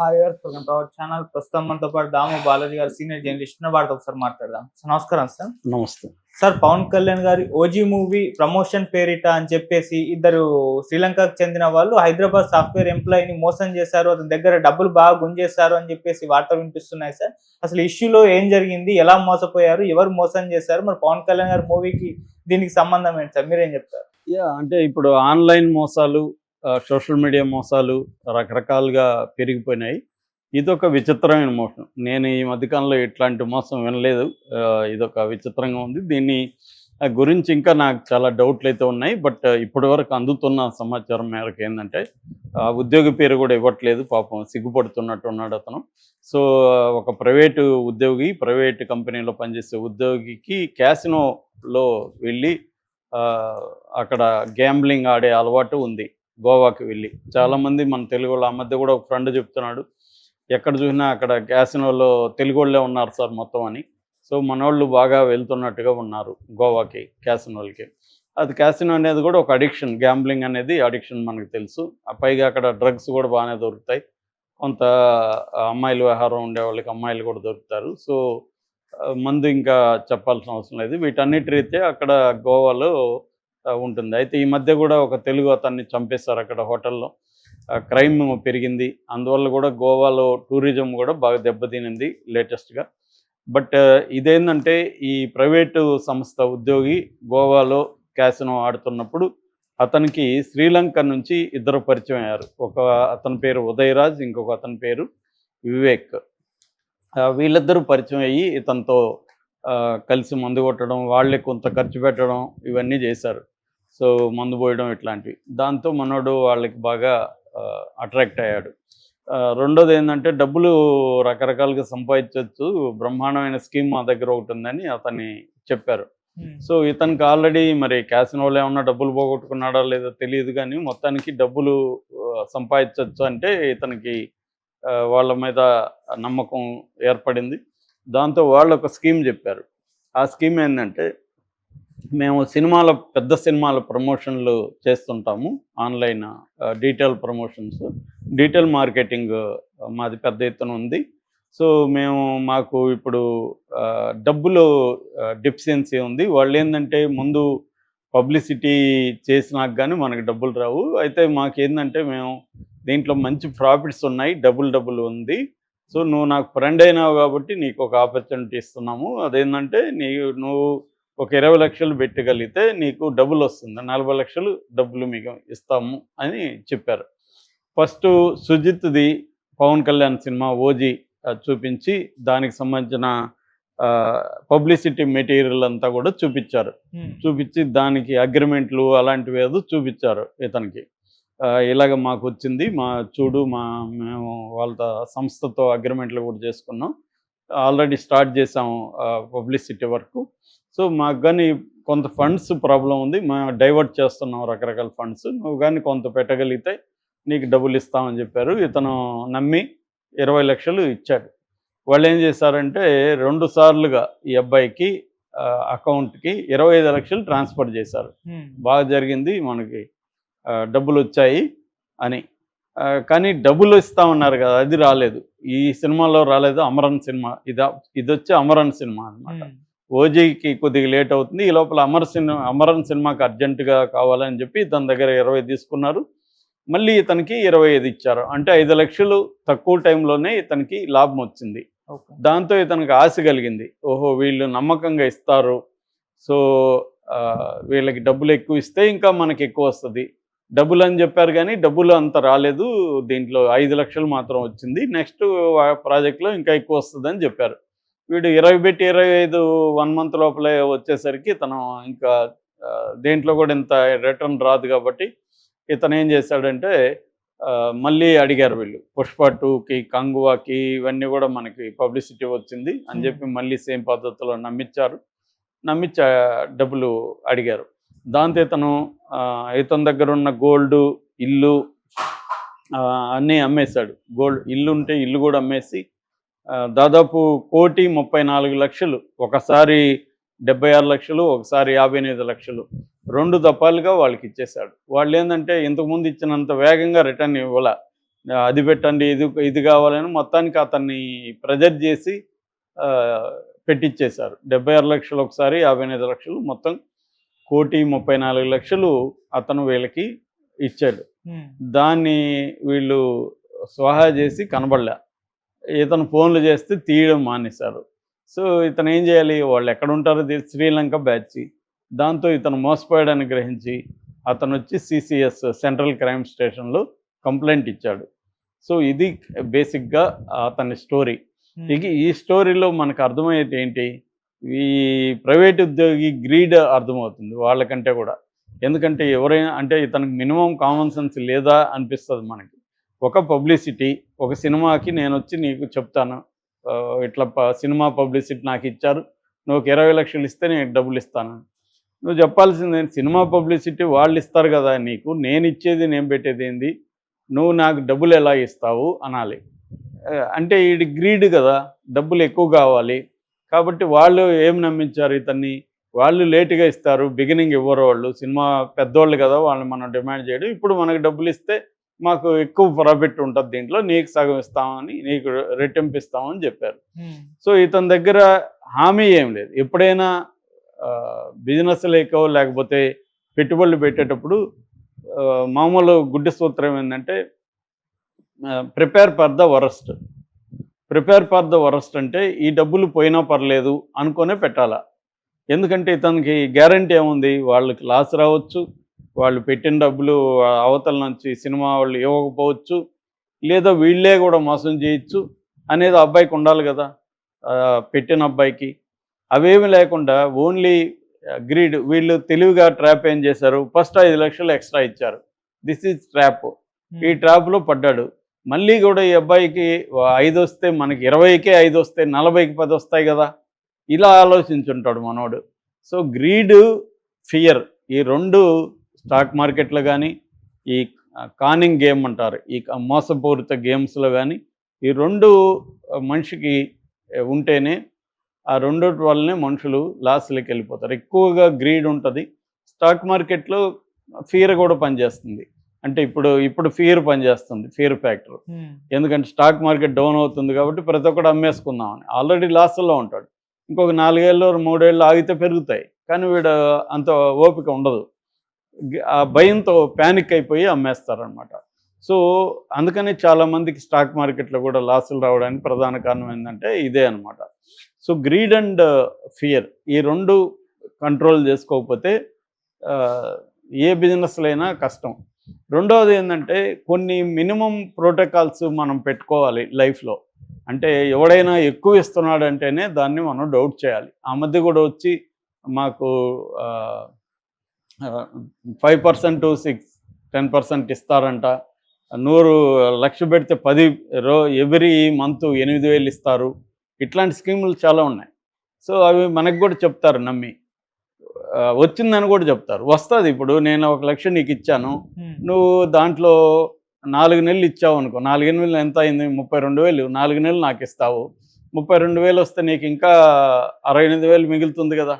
Hi welcome to our channel. ప్రస్తుతం మనతో పాటు దాము బాలాజీ గారు సీనియర్ జర్నలిస్ట్ ఉన్న వారితో ఒకసారి మాట్లాడదాం. సార్ నమస్కారం సార్. నమస్తే. సార్ పవన్ కళ్యాణ్ గారి ఓజీ మూవీ ప్రమోషన్ పేరిట అని చెప్పేసి ఇద్దరు శ్రీలంకకు చెందిన వాళ్ళు హైదరాబాద్ సాఫ్ట్వేర్ ఎంప్లాయీని మోసం చేశారు. అతని దగ్గర డబ్బులు బాగా గుంజేశారు అని చెప్పేసి వార్తలు వినిపిస్తున్నాయి సార్. అసలు ఇష్యూలో ఏం జరిగింది? ఎలా మోసపోయారు? ఎవరు మోసం చేశారు? మరి పవన్ కళ్యాణ్ గారి మూవీకి దీనికి సంబంధం ఏంటి సార్? మీరేం చెప్తారు? యా అంటే ఇప్పుడు ఆన్లైన్ మోసాలు సోషల్ మీడియా మోసాలు రకరకాలుగా పెరిగిపోయినాయి. ఇదొక విచిత్రమైన మోసం. నేను ఈ మధ్యకాలంలో ఇట్లాంటి మోసం వినలేదు. ఇదొక విచిత్రంగా ఉంది. దీన్ని గురించి ఇంకా నాకు చాలా డౌట్లు అయితే ఉన్నాయి. బట్ ఇప్పటి వరకు అందుతున్న సమాచారం మేరకు ఏంటంటే ఆ ఉద్యోగి పేరు కూడా ఇవ్వట్లేదు. పాపం సిగ్గుపడుతున్నట్టు ఉన్నాడు అతను. సో ఒక ప్రైవేటు ఉద్యోగి ప్రైవేట్ కంపెనీలో పనిచేసే ఉద్యోగికి క్యాసినోలో వెళ్ళి అక్కడ గ్యాంబ్లింగ్ ఆడే అలవాటు ఉంది. గోవాకి వెళ్ళి. చాలామంది మన తెలుగు వాళ్ళు ఆ మధ్య కూడా ఒక ఫ్రెండ్ చెప్తున్నాడు ఎక్కడ చూసినా అక్కడ క్యాసినోలో తెలుగు వాళ్ళే ఉన్నారు సార్ మొత్తం అని. సో మనోళ్ళు బాగా వెళ్తున్నట్టుగా ఉన్నారు గోవాకి క్యాసినోలకి అది క్యాసినో అనేది కూడా ఒక అడిక్షన్ గ్యాంబ్లింగ్ అనేది అడిక్షన్ మనకు తెలుసు. ఆ పైగా అక్కడ డ్రగ్స్ కూడా బాగానే దొరుకుతాయి. కొంత అమ్మాయిల వ్యవహారం ఉండే వాళ్ళకి అమ్మాయిలు కూడా దొరుకుతారు. సో మందు ఇంకా చెప్పాల్సిన అవసరం లేదు. వీటన్నిటి రీత్యా అక్కడ గోవాలో ఉంటుంది. అయితే ఈ మధ్య కూడా ఒక తెలుగు అతన్ని చంపేశారు అక్కడ హోటల్లో. క్రైమ్ పెరిగింది. అందువల్ల కూడా గోవాలో టూరిజం కూడా బాగా దెబ్బతినింది లేటెస్ట్గా. బట్ ఇదేంటంటే ఈ ప్రైవేటు సంస్థ ఉద్యోగి గోవాలో క్యాసినో ఆడుతున్నప్పుడు అతనికి శ్రీలంక నుంచి ఇద్దరు పరిచయం అయ్యారు. ఒక అతని పేరు ఉదయరాజ్ ఇంకొక అతని పేరు వివేక్. వీళ్ళిద్దరూ పరిచయం అయ్యి ఇతనితో కలిసి మందు కొట్టడం వాళ్ళే కొంత ఖర్చు పెట్టడం ఇవన్నీ చేశారు. సో మందు పోయడం ఇట్లాంటివి. దాంతో మనోడు వాళ్ళకి బాగా అట్రాక్ట్ అయ్యాడు. రెండోది ఏంటంటే డబ్బులు రకరకాలుగా సంపాదించవచ్చు బ్రహ్మాండమైన స్కీమ్ మా దగ్గర ఒకటి ఉందని అతన్ని చెప్పారు. సో ఇతనికి ఆల్రెడీ మరి క్యాసినోలో ఏమన్నా డబ్బులు పోగొట్టుకున్నాడా లేదో తెలియదు కానీ మొత్తానికి డబ్బులు సంపాదించవచ్చు అంటే ఇతనికి వాళ్ళ మీద నమ్మకం ఏర్పడింది. దాంతో వాళ్ళు ఒక స్కీమ్ చెప్పారు. ఆ స్కీమ్ ఏంటంటే మేము సినిమాల పెద్ద సినిమాల ప్రమోషన్లు చేస్తుంటాము. Online detail promotions. Detail marketing మాది పెద్ద ఎత్తున ఉంది. సో మేము మాకు ఇప్పుడు డబ్బులు డిఫిషియన్సీ ఉంది. వాళ్ళు ఏంటంటే ముందు పబ్లిసిటీ చేసినాక కానీ మనకు డబ్బులు రావు. అయితే మాకు ఏంటంటే మేము దీంట్లో మంచి ప్రాఫిట్స్ ఉన్నాయి. డబుల్ డబుల్ ఉంది. సో నువ్వు నాకు ఫ్రెండ్ అయినావు కాబట్టి నీకు ఒక ఆపర్చునిటీ ఇస్తున్నాము. అదేంటంటే నీ నువ్వు ఒక ఇరవై లక్షలు పెట్టగలిగితే నీకు డబ్బులు వస్తుంది. నలభై లక్షలు డబ్బులు మీకు ఇస్తాము అని చెప్పారు. ఫస్ట్ సుజిత్ది పవన్ కళ్యాణ్ సినిమా ఓజీ చూపించి దానికి సంబంధించిన పబ్లిసిటీ మెటీరియల్ అంతా కూడా చూపించారు. చూపించి దానికి అగ్రిమెంట్లు అలాంటివి ఏదో చూపించారు ఇతనికి. ఇలాగ మాకు వచ్చింది మా చూడు మా మేము వాళ్ళ సంస్థతో అగ్రిమెంట్లు కూడా చేసుకున్నాం. ఆల్రెడీ స్టార్ట్ చేసాము పబ్లిసిటీ వరకు. సో మాకు కానీ కొంత ఫండ్స్ ప్రాబ్లం ఉంది. మేము డైవర్ట్ చేస్తున్నాం రకరకాల ఫండ్స్. నువ్వు కానీ కొంత పెట్టగలిగితే నీకు డబ్బులు ఇస్తామని చెప్పారు. ఇతను నమ్మి ఇరవై లక్షలు ఇచ్చాడు. వాళ్ళు ఏం చేశారంటే రెండు సార్లుగా ఈ అబ్బాయికి అకౌంట్కి ఇరవై ఐదు లక్షలు ట్రాన్స్ఫర్ చేశారు. బాగా జరిగింది. మనకి డబ్బులు వచ్చాయి అని. కానీ డబ్బులు ఇస్తామన్నారు కదా అది రాలేదు. ఈ సినిమాలో రాలేదు అమరన్ సినిమా. ఇది ఇది వచ్చి అమరన్ సినిమా అన్నమాట. ఓజీకి కొద్దిగా లేట్ అవుతుంది. ఈ లోపల అమర్ సినిమా అమరన్ సినిమాకి అర్జెంటుగా కావాలని చెప్పి తన దగ్గర ఇరవై తీసుకున్నారు. మళ్ళీ ఇతనికి ఇరవై ఐదు ఇచ్చారు. అంటే ఐదు లక్షలు తక్కువ టైంలోనే ఇతనికి లాభం వచ్చింది. దాంతో ఇతనికి ఆశ కలిగింది. ఓహో వీళ్ళు నమ్మకంగా ఇస్తారు. సో వీళ్ళకి డబ్బులు ఎక్కువ ఇస్తే ఇంకా మనకి ఎక్కువ వస్తుంది. డబ్బులు అని చెప్పారు కానీ డబ్బులు అంత రాలేదు. దీంట్లో ఐదు లక్షలు మాత్రం వచ్చింది. నెక్స్ట్ ప్రాజెక్ట్లో ఇంకా ఎక్కువ వస్తుంది అని చెప్పారు. వీడు ఇరవై పెట్టి ఇరవై ఐదు వన్ మంత్ లోపలే వచ్చేసరికి తను ఇంకా దేంట్లో కూడా ఇంత రిటర్న్ రాదు కాబట్టి ఇతను ఏం చేశాడంటే మళ్ళీ అడిగారు వీళ్ళు. పుష్ప టూకి కంగువాకి ఇవన్నీ కూడా మనకి పబ్లిసిటీ వచ్చింది అని చెప్పి మళ్ళీ సేమ్ పద్ధతిలో నమ్మించారు. నమ్మించి డబ్బులు అడిగారు. దాంతో ఇతను ఇతని దగ్గర ఉన్న గోల్డ్ ఇల్లు అన్నీ అమ్మేశాడు. గోల్డ్ ఇల్లు ఉంటే ఇల్లు కూడా అమ్మేసి దాదాపు కోటి ముప్పై నాలుగు లక్షలు ఒకసారి డెబ్బై ఆరు లక్షలు ఒకసారి యాభై ఎనిమిది లక్షలు రెండు దఫాలుగా వాళ్ళకి ఇచ్చేశాడు. వాళ్ళు ఏంటంటే ఇంతకుముందు ఇచ్చినంత వేగంగా రిటర్న్ ఇవ్వాల అది పెట్టండి ఇది ఇది కావాలని మొత్తానికి అతన్ని ప్రెజర్ చేసి పెట్టించేశారు డెబ్బై ఆరు లక్షలు ఒకసారి యాభై ఎనిమిది లక్షలు మొత్తం కోటి ముప్పై నాలుగు లక్షలు అతను వీళ్ళకి ఇచ్చాడు. దాన్ని వీళ్ళు స్వాహా చేసి కనబడలే. ఇతను ఫోన్లు చేస్తే తీయడం మానేశారు. సో ఇతను ఏం చేయాలి? వాళ్ళు ఎక్కడ ఉంటారో శ్రీలంక బ్యాచ్. దాంతో ఇతను మోసపోయాడని గ్రహించి అతను వచ్చి సిసిఎస్ సెంట్రల్ క్రైమ్ స్టేషన్లో కంప్లైంట్ ఇచ్చాడు. సో ఇది బేసిక్గా అతని స్టోరీ. ఇక ఈ స్టోరీలో మనకు అర్థమయ్యేది ఏంటి? ఈ ప్రైవేట్ ఉద్యోగి గ్రీడ్ అర్థమవుతుంది వాళ్ళకంటే కూడా. ఎందుకంటే ఎవరైనా అంటే ఇతనికి మినిమం కామన్ సెన్స్ లేదా అనిపిస్తుంది మనకి. ఒక పబ్లిసిటీ ఒక సినిమాకి నేను వచ్చి నీకు చెప్తాను ఇట్లా ప- సినిమా పబ్లిసిటీ నాకు ఇచ్చారు నువ్వు ఒక ఇరవై లక్షలు ఇస్తే నేను డబ్బులు ఇస్తాను. నువ్వు చెప్పాల్సింది సినిమా పబ్లిసిటీ వాళ్ళు ఇస్తారు కదా నీకు నేను ఇచ్చేది నేను పెట్టేది ఏంది? నువ్వు నాకు డబ్బులు ఎలా ఇస్తావు? అనాలి. అంటే ఇది గ్రీడ్ కదా డబ్బులు ఎక్కువ కావాలి కాబట్టి వాళ్ళు ఏం నమ్మించారు ఇతన్ని? వాళ్ళు లేటుగా ఇస్తారు బిగినింగ్ ఇవ్వరు వాళ్ళు. సినిమా పెద్దోళ్ళు కదా వాళ్ళని మనం డిమాండ్ చేయడం. ఇప్పుడు మనకు డబ్బులు ఇస్తే మాకు ఎక్కువ ప్రాఫిట్ ఉంటుంది దీంట్లో. నీకు సగం ఇస్తామని నీకు రెట్టింపు ఇస్తామని చెప్పారు. సో ఇతని దగ్గర హామీ ఏం లేదు. ఎప్పుడైనా బిజినెస్ లేకో లేకపోతే పెట్టుబడులు పెట్టేటప్పుడు మామూలు గుడ్డి సూత్రం ఏంటంటే prepare for the worst prepare for the worst అంటే ఈ డబ్బులు పోయినా పర్లేదు అనుకునే పెట్టాలా? ఎందుకంటే ఇతనికి గ్యారంటీ ఏముంది? వాళ్ళకి లాస్ రావచ్చు వాళ్ళు పెట్టిన డబ్బులు అవతల నుంచి సినిమా వాళ్ళు ఇవ్వకపోవచ్చు లేదా వీళ్ళే కూడా మోసం చేయొచ్చు అనేది అబ్బాయికి ఉండాలి కదా పెట్టిన అబ్బాయికి. అవేమి లేకుండా ఓన్లీ గ్రీడ్ వీళ్ళు తెలివిగా ట్రాప్ ఏం చేశారు? ఫస్ట్ ఐదు లక్షలు ఎక్స్ట్రా ఇచ్చారు. This is trap. ఈ ట్రాప్లో పడ్డాడు. మళ్ళీ కూడా ఈ అబ్బాయికి ఐదు వస్తే మనకి ఇరవైకే ఐదు వస్తే నలభైకి పది వస్తాయి కదా. ఇలా ఆలోచించుంటాడు మనోడు. సో గ్రీడ్ ఫియర్ ఈ రెండు స్టాక్ మార్కెట్లో కానీ ఈ కానింగ్ గేమ్ అంటారు ఈ మోసపూరిత గేమ్స్లో కానీ ఈ రెండు మనిషికి ఉంటేనే ఆ రెండోటి వల్లనే మనుషులు లాస్లకి వెళ్ళిపోతారు. ఎక్కువగా గ్రీడ్ ఉంటుంది. స్టాక్ మార్కెట్లో ఫియర్ కూడా పనిచేస్తుంది. అంటే ఇప్పుడు ఇప్పుడు ఫియర్ పనిచేస్తుంది ఫియర్ ఫ్యాక్టర్ ఉమ్, ఎందుకంటే స్టాక్ మార్కెట్ డౌన్ అవుతుంది కాబట్టి ప్రతి ఒక్కడు అమ్మేసుకుందామని. ఆల్రెడీ లాస్లో ఉంటాడు. ఇంకొక నాలుగేళ్ళు మూడేళ్ళు ఆగితే పెరుగుతాయి. కానీ వీడు అంత ఓపిక ఉండదు. ఆ భయంతో ప్యానిక్ అయిపోయి అమ్మేస్తారనమాట సో అందుకని చాలామందికి స్టాక్ మార్కెట్లో కూడా లాసులు రావడానికి ప్రధాన కారణం ఏంటంటే ఇదే అనమాట సో గ్రీడ్ అండ్ ఫియర్ ఈ రెండు కంట్రోల్ చేసుకోకపోతే ఏ బిజినెస్లో అయినా కష్టం. రెండవది ఏంటంటే కొన్ని మినిమం ప్రోటోకాల్స్ మనం పెట్టుకోవాలి లైఫ్లో. అంటే ఎవడైనా ఎక్కువ ఇస్తున్నాడంటేనే దాన్ని మనం డౌట్ చేయాలి. ఆ మధ్య కూడా వచ్చి మాకు five percent six ten percent ఇస్తారంట. నూరు లక్ష పెడితే పది రో ఎవ్రీ మంత్ ఎనిమిది వేలు ఇస్తారు. ఇట్లాంటి స్కీములు చాలా ఉన్నాయి. సో అవి మనకు కూడా చెప్తారు నమ్మి. వచ్చిందని కూడా చెప్తారు. వస్తుంది ఇప్పుడు నేను ఒక లక్ష నీకు ఇచ్చాను. నువ్వు దాంట్లో నాలుగు నెలలు ఇచ్చావు అనుకో నాలుగు నెలలు ఎంత అయింది? ముప్పై రెండు వేలు. నాలుగు నెలలు నాకు ఇస్తావు. ముప్పై రెండు వేలు వస్తే నీకు ఇంకా అరవై ఎనిమిది వేలు మిగులుతుంది కదా.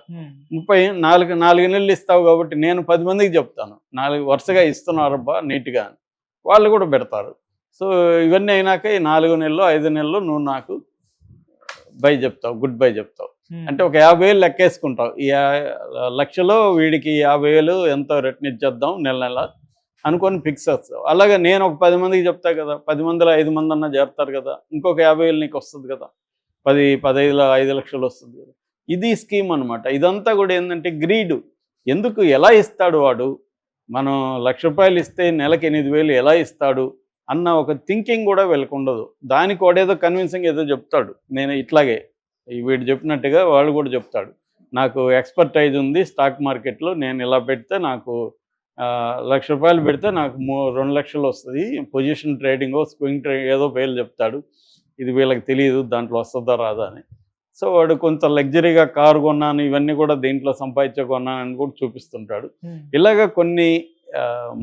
ముప్పై నాలుగు నాలుగు నెలలు ఇస్తావు కాబట్టి నేను పది మందికి చెప్తాను. నాలుగు వరుసగా ఇస్తున్నారబ్బా నీట్గా వాళ్ళు కూడా పెడతారు. సో ఇవన్నీ అయినాక ఈ నాలుగు నెలలు ఐదు నెలలు నువ్వు నాకు బై చెప్తావు గుడ్ బై చెప్తావు. Hmm. అంటే ఒక యాభై వేలు లెక్కేసుకుంటావు. ఈ లక్షలో వీడికి యాభై వేలు ఎంతో రిటర్న్ ఇచ్చేద్దాం నెల నెల అనుకొని ఫిక్స్ చేస్తావు. అలాగే నేను ఒక పది మందికి చెప్తా కదా పది మందిలో ఐదు మంది అన్న చేరుతారు కదా ఇంకొక యాభై వేలు నీకు వస్తుంది కదా పది పదైదులో ఐదు లక్షలు వస్తుంది కదా. ఇది స్కీమ్ అనమాట ఇదంతా కూడా ఏంటంటే గ్రీడు. ఎందుకు? ఎలా ఇస్తాడు వాడు? మనం లక్ష రూపాయలు ఇస్తే నెలకి ఎనిమిది వేలు ఎలా ఇస్తాడు? అన్న ఒక థింకింగ్ కూడా వెళ్ళకుండదు దానికి వాడేదో కన్విన్సింగ్ ఏదో చెప్తాడు. నేను ఇట్లాగే. వీడు చెప్పినట్టుగా వాళ్ళు కూడా చెప్తాడు. నాకు ఎక్స్పర్టైజ్ ఉంది స్టాక్ మార్కెట్లో నేను ఇలా పెడితే నాకు లక్ష రూపాయలు పెడితే నాకు మూ రెండు లక్షలు వస్తుంది. పొజిషన్ ట్రేడింగ్ స్వింగ్ ట్రేడింగ్ ఏదో పేర్లు చెప్తాడు. ఇది వీళ్ళకి తెలియదు దాంట్లో వస్తుందా రాదా అని. సో వాడు కొంత లగ్జరీగా కారు కొన్నాను ఇవన్నీ కూడా దీంట్లో సంపాదించే కొన్నాను అని కూడా చూపిస్తుంటాడు. ఉమ్, ఇలాగ కొన్ని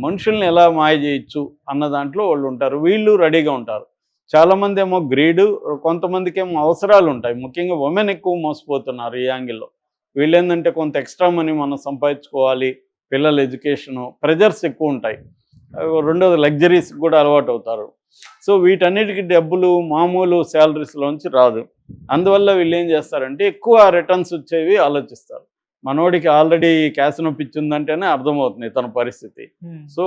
మనుషుల్ని ఎలా మాయ చేయొచ్చు అన్న దాంట్లో వాళ్ళు ఉంటారు. వీళ్ళు రెడీగా ఉంటారు. చాలామంది ఏమో గ్రీడు కొంతమందికి ఏమో అవసరాలు ఉంటాయి ముఖ్యంగా ఉమెన్ ఎక్కువ మోసపోతున్నారు ఈ యాంగిల్లో. వీళ్ళు ఏంటంటే కొంత ఎక్స్ట్రా మనీ మనం సంపాదించుకోవాలి పిల్లల ఎడ్యుకేషను ప్రెజర్స్ ఎక్కువ ఉంటాయి రెండోది లగ్జరీస్ కూడా అలవాటు అవుతారు సో వీటన్నిటికి డబ్బులు మామూలు శాలరీస్లోంచి రాదు. అందువల్ల వీళ్ళు ఏం చేస్తారంటే ఎక్కువ రిటర్న్స్ వచ్చేవి ఆలోచిస్తారు. మనోడికి ఆల్రెడీ క్యాసినో పిచ్చి ఉందంటేనే అర్థమవుతుంది తన పరిస్థితి. సో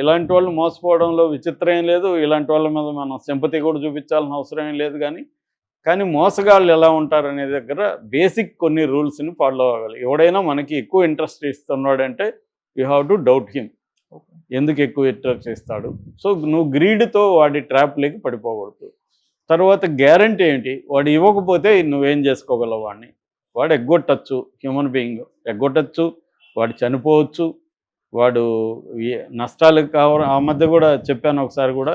ఇలాంటి వాళ్ళు మోసపోవడంలో విచిత్రం ఏం లేదు. ఇలాంటి వాళ్ళ మీద మనం సింపతి కూడా చూపించాల్సిన అవసరం ఏం లేదు కానీ కానీ మోసగాళ్ళు ఎలా ఉంటారు అనే దగ్గర బేసిక్ కొన్ని రూల్స్ని ఫాలో అవ్వాలి. ఎవడైనా మనకి ఎక్కువ interest ఇస్తున్నాడంటే you have to doubt him. ఎందుకు ఎక్కువ ఇంట్రెస్ట్ ఇస్తాడు? సో నువ్వు గ్రీడ్తో వాడి ట్రాప్లోకి పడిపోకూడదు. తర్వాత గ్యారంటీ ఏంటి? వాడు ఇవ్వకపోతే నువ్వేం చేసుకోగలవు వాడిని? వాడు ఎగ్గొట్టచ్చు హ్యూమన్ బీయింగ్ ఎగ్గొట్టచ్చు వాడు చనిపోవచ్చు వాడు నష్టాలు కావ ఆ మధ్య కూడా చెప్పాను ఒకసారి కూడా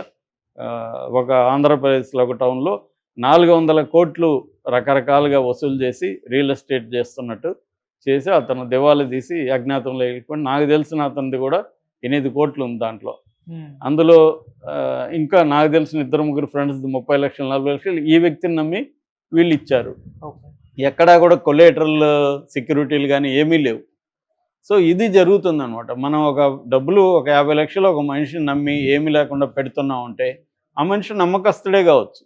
ఒక ఆంధ్రప్రదేశ్లో ఒక టౌన్లో నాలుగు వందల కోట్లు రకరకాలుగా వసూలు చేసి రియల్ ఎస్టేట్ చేస్తున్నట్టు చేసి అతను దివాళీ తీసి అజ్ఞాతంలో వెళ్ళిపోయి నాకు తెలిసిన అతనిది కూడా ఎనిమిది కోట్లు ఉంది దాంట్లో. అందులో ఇంకా నాకు తెలిసిన ఇద్దరు ముగ్గురు ఫ్రెండ్స్ ముప్పై లక్షలు నలభై లక్షలు ఈ వ్యక్తిని నమ్మి వీళ్ళు ఇచ్చారు. ఎక్కడా కూడా కొలేటరల్ సెక్యూరిటీలు కానీ ఏమీ లేవు. సో ఇది జరుగుతుందనమాట మనం ఒక డబ్బులు ఒక యాభై లక్షలు ఒక మనిషిని నమ్మి ఏమీ లేకుండా పెడుతున్నాం అంటే ఆ మనిషి నమ్మకస్తుడే కావచ్చు.